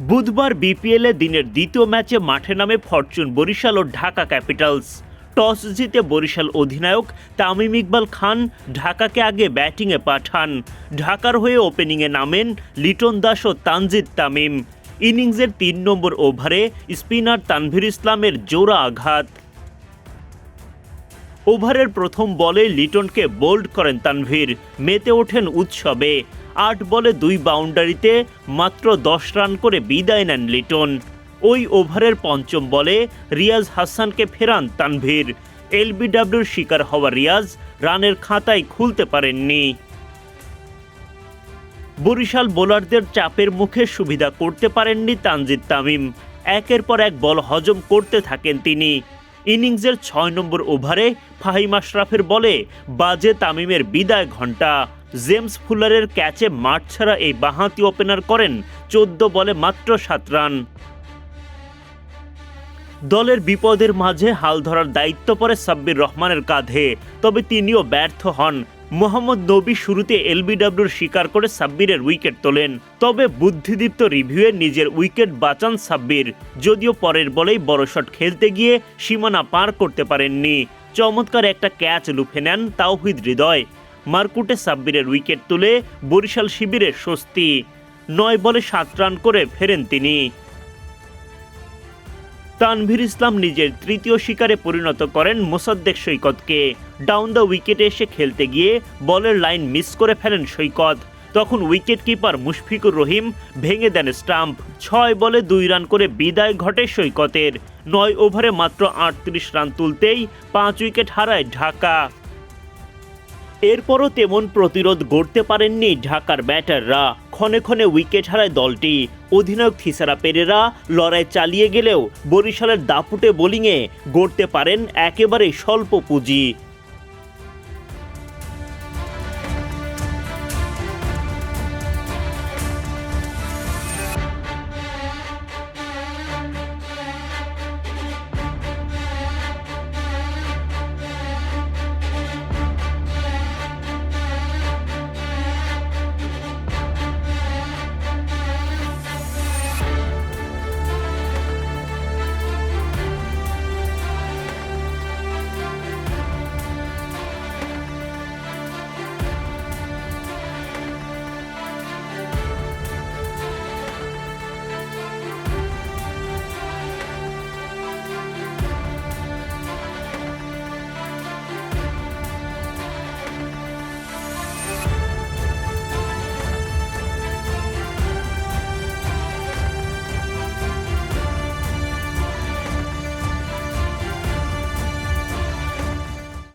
বুধবার বিপিএলে দিনের দ্বিতীয় ম্যাচে মাঠে নামে ফরচুন বরিশাল ও ঢাকা ক্যাপিটালস। টস জিতে বরিশাল অধিনায়ক তামিম ইকবাল খান ঢাকাকে আগে ব্যাটিংয়ে পাঠান। ঢাকার হয়ে ওপেনিংয়ে নামেন লিটন দাস ও তানজিদ তামিম। ইনিংসের তিন নম্বর ওভারে স্পিনার তানভীর ইসলামের জোড়া আঘাত। ওভারের প্রথম বলে লিটনকে বোল্ড করেন তানভীর। মেতে ওঠেন উৎসবে। আট বলে দুই বাউন্ডারিতে মাত্র দশ রান করে বিদায় নেন লিটন। ওই ওভারের পঞ্চম বলে রিয়াজ হাসানকে ফেরান তানভীর। এলবিডব্লিউর শিকার হওয়া রিয়াজ রানের খাতায় খুলতে পারেননি। বরিশাল বোলারদের চাপের মুখে সুবিধা করতে পারেননি তানজিদ তামিম। একের পর এক বল হজম করতে থাকেন তিনি। ইনিংসের ছয় নম্বর ওভারে ফাহিম আশরাফের বলে বাজে তামিমের বিদায় ঘণ্টা। জেমস ফুলারের ক্যাচে মাঠ ছাড়া এই বাঁহাতি ওপেনার করেন চোদ্দ বলে মাত্র সাত রান। দলের বিপদের মাঝে হাল ধরার দায়িত্ব পড়ে সাব্বির রহমানের কাঁধে, তবে তিনিও ব্যর্থ হন। মোহাম্মদ নবী শুরুতে এলবিডব্লিউর শিকার করে সাব্বিরের উইকেট তোলেন। তবে বুদ্ধিদীপ্ত রিভিউয়ে নিজের উইকেট বাঁচান সাব্বির। যদিও পরের বলেই বড় শট খেলতে গিয়ে সীমানা পার করতে পারেননি। চমৎকার একটা ক্যাচ লুফে নেন তাওহিদ হৃদয়। মারকুটে সাব্বিরের উইকেট তুলে বরিশাল শিবিরের স্বস্তি। নয় বলে সাত রান করে ফেরেন তিনি। তানভীর ইসলাম নিজের তৃতীয় শিকারে পরিণত করেন মোসাদ্দেক সৈকতকে। ডাউন দ্য উইকেটে এসে খেলতে গিয়ে বলের লাইন মিস করে ফেলেন সৈকত। তখন উইকেট কিপার মুশফিকুর রহিম ভেঙে দেন স্টাম্প। ছয় বলে দুই রান করে বিদায় ঘটে সৈকতের। নয় ওভারে মাত্র আটত্রিশ রান তুলতেই পাঁচ উইকেট হারায় ঢাকা। এরপরও তেমন প্রতিরোধ গড়তে পারেননি ঢাকার ব্যাটাররা। ক্ষণে ক্ষণে উইকেট হারায় দলটি। অধিনায়ক থিসারা পেরেরা লড়াই চালিয়ে গেলেও বরিশালের দাপুটে বোলিংয়ে গড়তে পারেন একেবারে স্বল্প পুঁজি।